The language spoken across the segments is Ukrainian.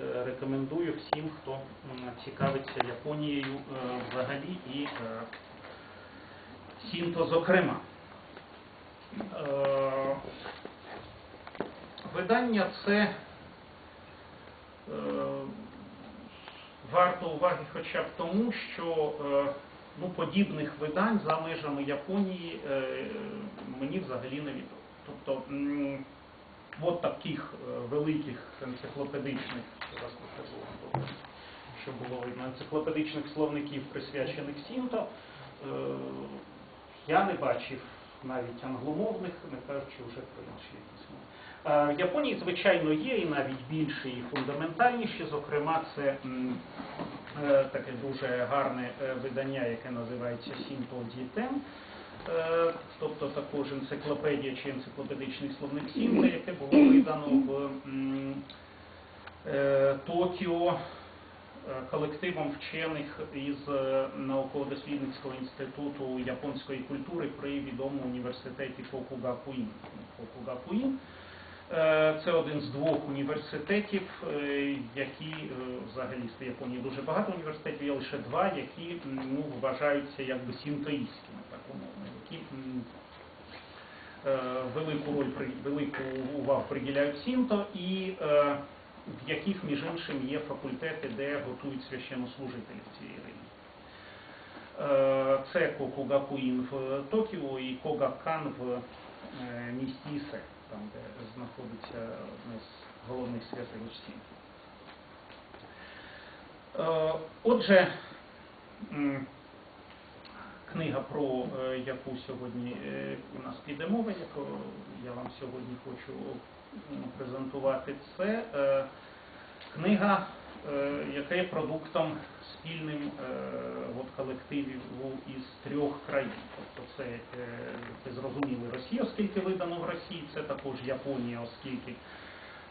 рекомендую всім, хто цікавиться Японією е, взагалі і е, Сінто зокрема. Е, Видання це варто уваги хоча б тому, що ну, подібних видань за межами Японії мені взагалі не відомо. Тобто, от таких е, великих енциклопедичних, зараз покажу що було видно, енциклопедичних словників, присвячених Сінто, е, я не бачив навіть англомовних, не кажучи вже про інші якісь. Е, В Японії, звичайно, є і навіть більші і фундаментальніші. Зокрема, це таке дуже гарне видання, яке називається Сінто Дітен. Е, Тобто також енциклопедія чи енциклопедичний словник Сінто, яке було видано в е, Токіо е, колективом вчених із науково-дослідницького інституту японської культури при відомому університеті. Фокугакуїн. Е, Це один з двох університетів, які взагалі в Японії дуже багато університетів, є лише два, які ну, вважаються якби сінтоїстськими, так умовно, велику роль при велику увагу приділяють сінто і е, в яких, між іншим, є факультети, де готують священнослужителів цієї релігії. Е, Це Кокугакуїн в Токіо і Когаккан в е, місті Ісе, там, де знаходиться одне з головних святилищ Сінто. Е, Отже, книга, про е, яку сьогодні е, у нас піде мова, яку я вам сьогодні хочу презентувати, це е, книга, е, яка є продуктом спільним е, от колективів із трьох країн. Тобто це, е, це зрозуміло Росія, оскільки видано в Росії, це також Японія, оскільки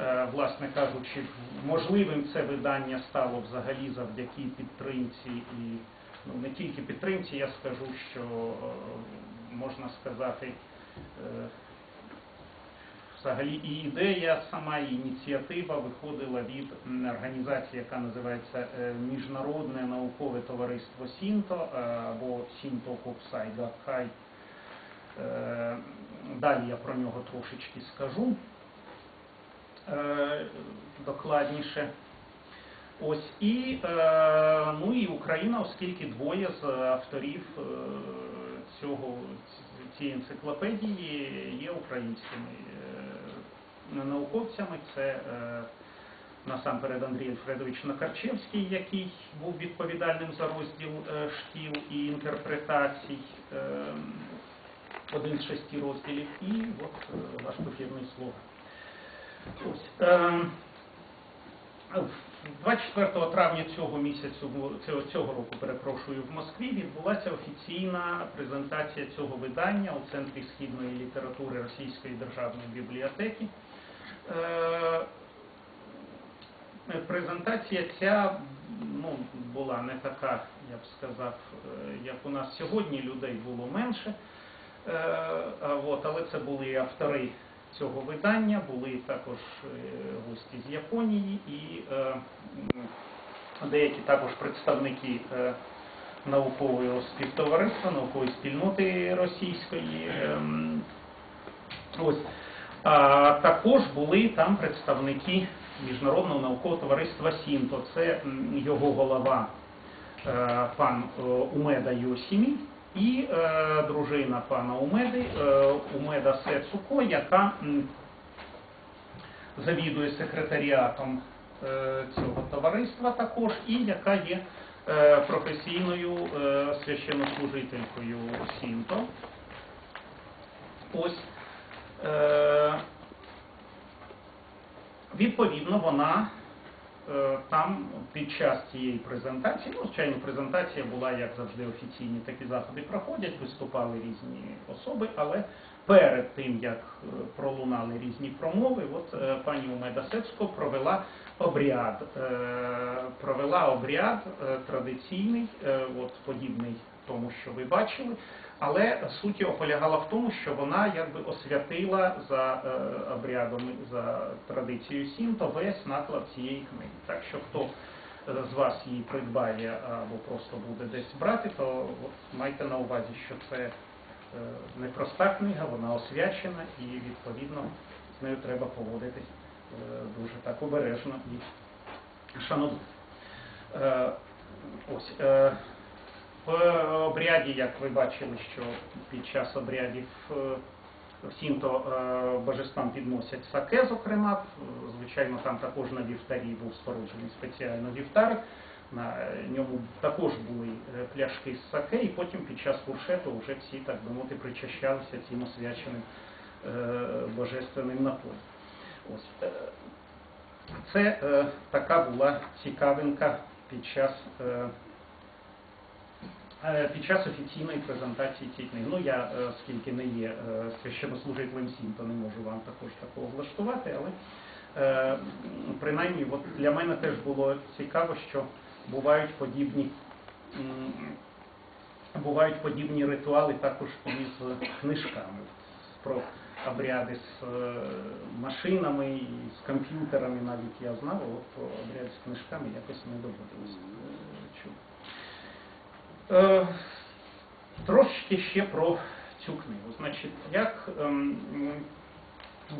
Е, власне кажучи, можливим це видання стало взагалі завдяки підтримці і не тільки підтримці, я скажу, що е, можна сказати, е, взагалі і ідея, сама ініціатива виходила від організації, яка називається е, Міжнародне наукове товариство Сінто або Сінто Коксай Гакхай. Далі я про нього трошечки скажу докладніше. Ось і, е, ну і Україна, оскільки двоє з авторів е, цього цієї енциклопедії є українськими е, науковцями. Це насамперед Андрій Альфредович Накарчевський, який був відповідальним за розділ шкіл і інтерпретацій. один з шести розділів, і от ваш похідний слуга. Ось. Е, 24 травня цього місяцю, цього, року, перепрошую, в Москві відбулася офіційна презентація цього видання у Центрі східної літератури Російської державної бібліотеки. Е, Презентація ця ну, була не така, я б сказав, е, як у нас сьогодні, людей було менше. Е, от, але це були автори цього видання, були також е, гості з Японії і е, деякі також представники е, наукового співтовариства, наукової спільноти російської. Ось. А також були там представники Міжнародного наукового товариства Сінто. Це його голова пан Умеда Йосімі і е, дружина пана Умеди, е, Умеда Сецуко, яка завідує секретаріатом е, цього товариства також, і яка є е, професійною е, священнослужителькою Сінто. Ось. Е, Відповідно, вона там під час цієї презентації, ну, звичайно, презентація була, як завжди, офіційні такі заходи проходять, виступали різні особи, але перед тим, як е, пролунали різні промови, от е, пані Умеда Сецько провела обряд, е, провела обряд е, традиційний, е, от подібний тому, що ви бачили. Але суть його полягала в тому, що вона якби освятила за е, обрядом, за традицією Сінто весь наклад цієї книги. Так що хто е, з вас її придбає або просто буде десь брати, то майте на увазі, що це е, непроста книга, вона освячена і відповідно з нею треба поводитись е, дуже так обережно і шановно. Е, Ось. е, В обряді, як ви бачили, що під час обрядів е, в Сінто е, божествам підносять саке, зокрема. Е, Звичайно, там також на вівтарі був споруджений спеціально вівтарик. На ньому також були е, пляшки з саке, і потім під час фуршету вже всі, так би мовити, причащалися цим освяченим е, божественним напоєм. Ось. е, Це е, така була цікавинка під час, е, е, під час офіційної презентації цієї книги. Ну, я, е, оскільки не є е, священнослужителем СІМ, то не можу вам також такого влаштувати, але е, принаймні от для мене теж було цікаво, що бувають подібні. Бувають подібні ритуали також і з книжками про обряди з е, машинами, з комп'ютерами навіть я знав, а от про обряди з книжками якось не доводилось е. Е, Трошки ще про цю книгу. Значить, як ем,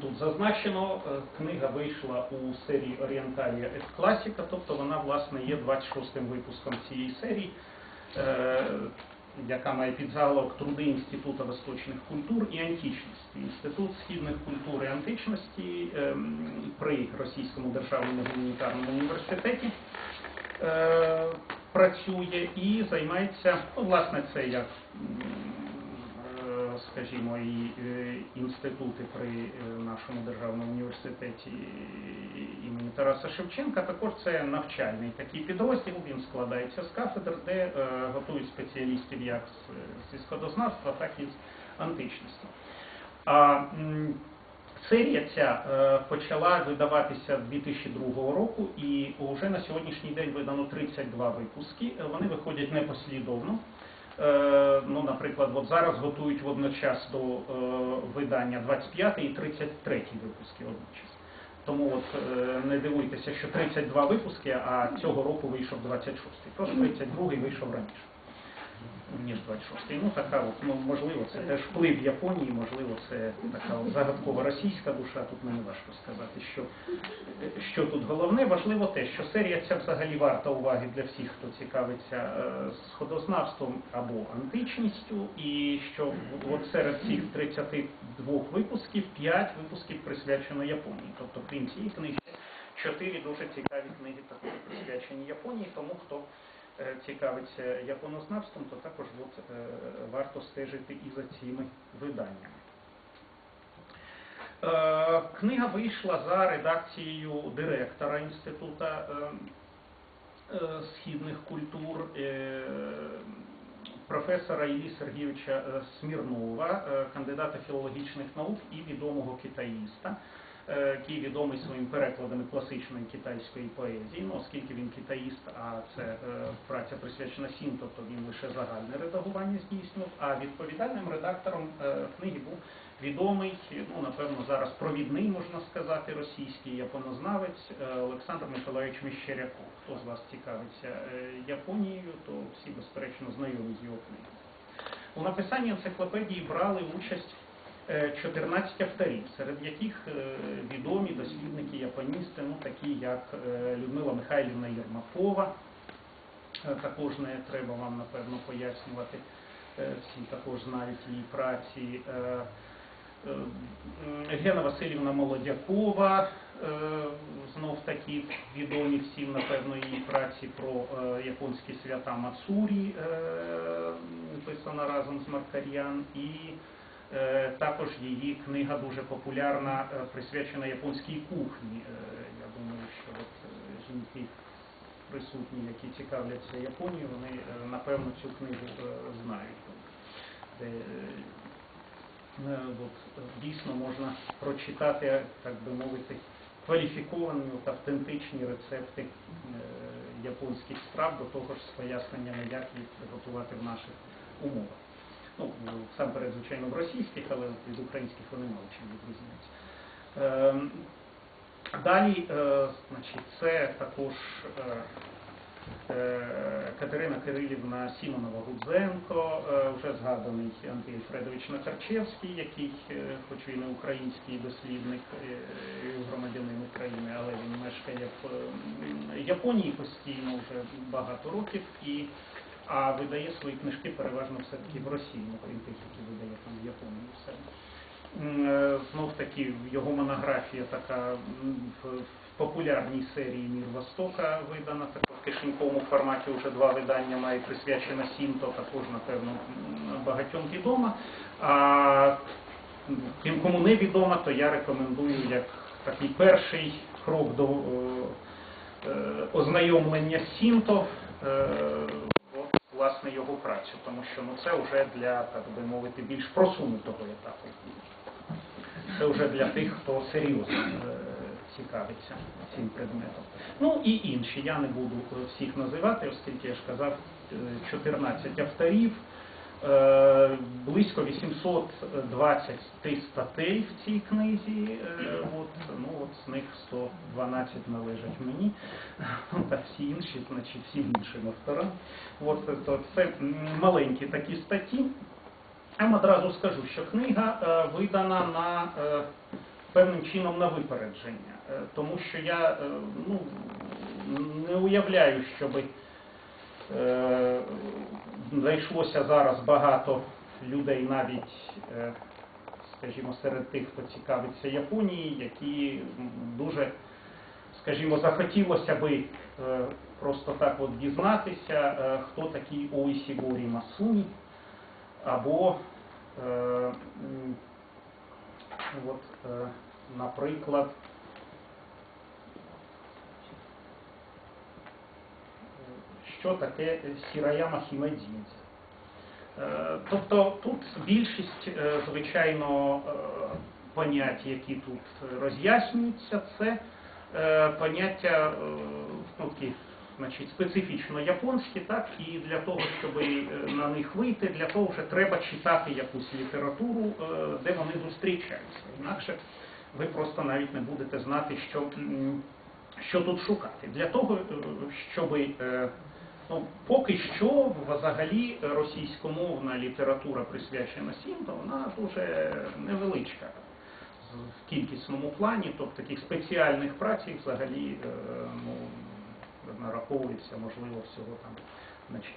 тут зазначено, е, книга вийшла у серії Орієнталія Ес Класіка, тобто вона, власне, є 26-м випуском цієї серії. е, яка має підзаголовок Труди Інституту восточних культур і античності. Інститут східних культур і античності ем, при Російському державному гуманітарному університеті працює і займається, ну, власне, це як, е, скажімо, і е, інститути при е, нашому державному університеті імені Тараса Шевченка. Також це навчальний такий підрозділ. Він складається з кафедр, де готують спеціалістів як з сільськогосподарства, так і з античності. Серія ця е, почала видаватися 2002 року, і вже на сьогоднішній день видано 32 випуски. Вони виходять непослідовно. Е, Ну, наприклад, от зараз готують водночас до е, видання 25 і 33 випуски одночас. Тому от не дивуйтеся, що 32 випуски, а цього року вийшов 26. Просто 32 вийшов раніше, ніж 26. Ну така от, ну можливо, це теж вплив Японії, можливо, це така от загадкова російська душа. Тут мені важко сказати, що, що тут головне. Важливо те, що серія ця взагалі варта уваги для всіх, хто цікавиться е, сходознавством або античністю, і що от серед цих 32 випусків 5 випусків присвячено Японії. Тобто, крім цієї книги, чотири дуже цікаві книги також присвячені Японії, тому хто цікавиться японознавством, то також от, е, варто стежити і за цими виданнями. Е, Книга вийшла за редакцією директора Інституту е, е, східних культур е, професора Іллі Сергійовича е, Смірнова, е, кандидата філологічних наук і відомого китаїста, е, який відомий своїм перекладами класичної китайської поезії. Ну, оскільки він китаїст, а це е, праця присвячена Сінто, то він лише загальне редагування здійснював. А відповідальним редактором е, книги був відомий, ну напевно, зараз провідний, можна сказати, російський японознавець е, Олександр Миколаївич Міщеряков. Хто з вас цікавиться е, Японією, то всі, безперечно, знайомі з його книгою. У написанні енциклопедії брали участь е, 14 авторів, серед яких е, відомі дослідники японісти, ну такі як е, Людмила Михайлівна Єрмакова. Е, Також не треба вам напевно пояснювати. Всі також знають її праці. Гена Васильівна Молодякова, знов таки відомі всім, напевно, її праці про японські свята Мацурі, написана разом з Маркар'ян, і також її книга дуже популярна, е, присвячена японській кухні. Е, Я думаю, що от е, жінки присутні, які цікавляться Японією, вони, е, напевно, цю книгу е, знають. Е, е, от, е, дійсно можна прочитати, так би мовити, кваліфіковані, от, автентичні рецепти е, японських страв, до того ж з поясненнями, як їх приготувати в наших умовах. Ну, сам перед, звичайно, в російських, але від українських вони мало чим відрізняються. Ем, Далі, е, значить, це також е, е, Катерина Кирилівна Сімонова Гудзенко, вже згаданий Андрій Альфредович Накарчевський, який, хоч він і український дослідник, і громадянин України, але він мешкає в Японії постійно вже багато років і а видає свої книжки переважно все-таки в Росії, ну крім тих, які видає там в Японії все. Знов таки його монографія така в, популярній серії Мір Востока видана, також в кишеньковому форматі вже два видання має присвячена Сінто, також, напевно, багатьом відома. А тим, кому не відомо, то я рекомендую як такий перший крок до е, е, ознайомлення з Сінто. Е, власне його працю, тому що ну, це вже для, так би мовити, більш просунутого етапу. Це вже для тих, хто серйозно е, цікавиться цим предметом. Ну і інші. Я не буду е, всіх називати, оскільки я ж казав, е, 14 авторів, е, близько 820 статей в цій книзі. е, От, ну, от з них 112 належать мені, та всі інші, значить, всім іншим авторам. От, то це маленькі такі статті. Я вам одразу скажу, що книга е, видана на е, певним чином на випередження, Е, тому що я е, ну, не уявляю, щоб е, знайшлося зараз багато людей навіть. Е, Скажімо, серед тих, хто цікавиться Японією, які дуже, скажімо, захотілося би е, просто так от дізнатися, е, хто такий Оісігорі Масуні, або, е, от, наприклад, що таке Сіраяма Хімедзінзе. Е, Тобто тут більшість, звичайно, понять, які тут роз'яснюються, це поняття е, ну, такі, значить, специфічно японські, так, і для того, щоб е, на них вийти, для того вже треба читати якусь літературу, е, де вони зустрічаються. Інакше ви просто навіть не будете знати, що, що тут шукати. Для того, е, щоб е, Ну, поки що взагалі російськомовна література присвячена Сінто, вона дуже невеличка кількісному плані, тобто таких спеціальних праць їх взагалі е, ну, нараховується, можливо, всього там значить,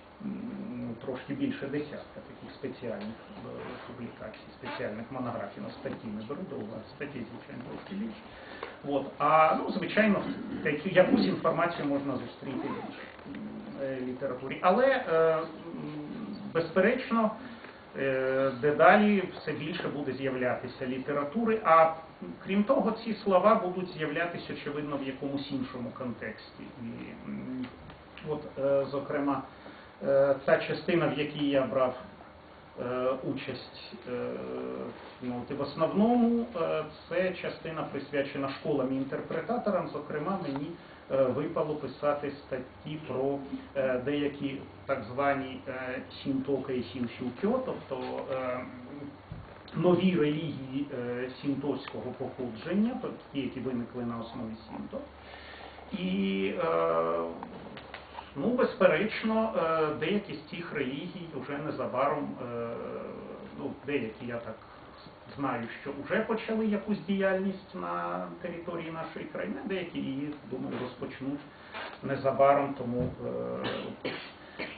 трошки більше десятка таких спеціальних е, публікацій, спеціальних монографій, на статті не беру уваги, статті, звичайно, трошки більше. От. А ну, звичайно, таку- якусь інформацію можна зустріти в літературі. Але, е, безперечно, дедалі все більше буде з'являтися літератури, а крім того, ці слова будуть з'являтися, очевидно, в якомусь іншому контексті. І, от, е, зокрема, е, та частина, в якій я брав е, участь е, ну, в основному е, це частина присвячена школам і інтерпретаторам. Зокрема, мені е, випало писати статті про е, деякі так звані е, сінтока і сінсюкьо, тобто е, нові релігії е, сінтоського походження, ті, які виникли на основі сінто. І е, Ну, безперечно, е, деякі з цих релігій вже незабаром, е, ну, деякі я так знаю, що вже почали якусь діяльність на території нашої країни, деякі її, думаю, розпочнуть незабаром, тому е,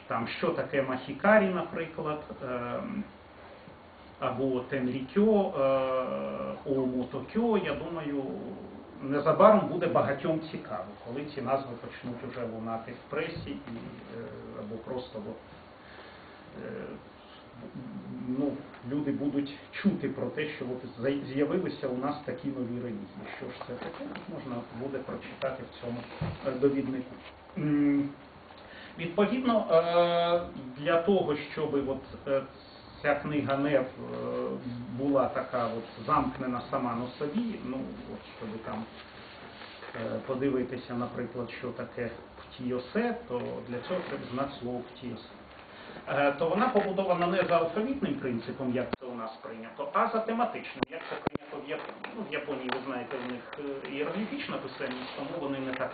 там що таке Махікарі, наприклад, е, або Тенрікьо, е, Оумотокьо, я думаю, незабаром буде багатьом цікаво, коли ці назви почнуть вже лунати в пресі і, е, або просто от, е, ну, люди будуть чути про те, що от з'явилися у нас такі нові релігії. Що ж це таке, можна буде прочитати в цьому е, довіднику. Відповідно, е, для того, щоб от е, ця книга не була така от замкнена сама на собі, ну от щоб там подивитися, наприклад, що таке птіосе, то для цього треба знати слово птіосе. Е, то вона побудована не за алфавітним принципом, як це у нас прийнято, а за тематичним, як це прийнято в Японії. Ну, в Японії, ви знаєте, в них іерогліфічна ієрогліфічна писемність, тому вони не так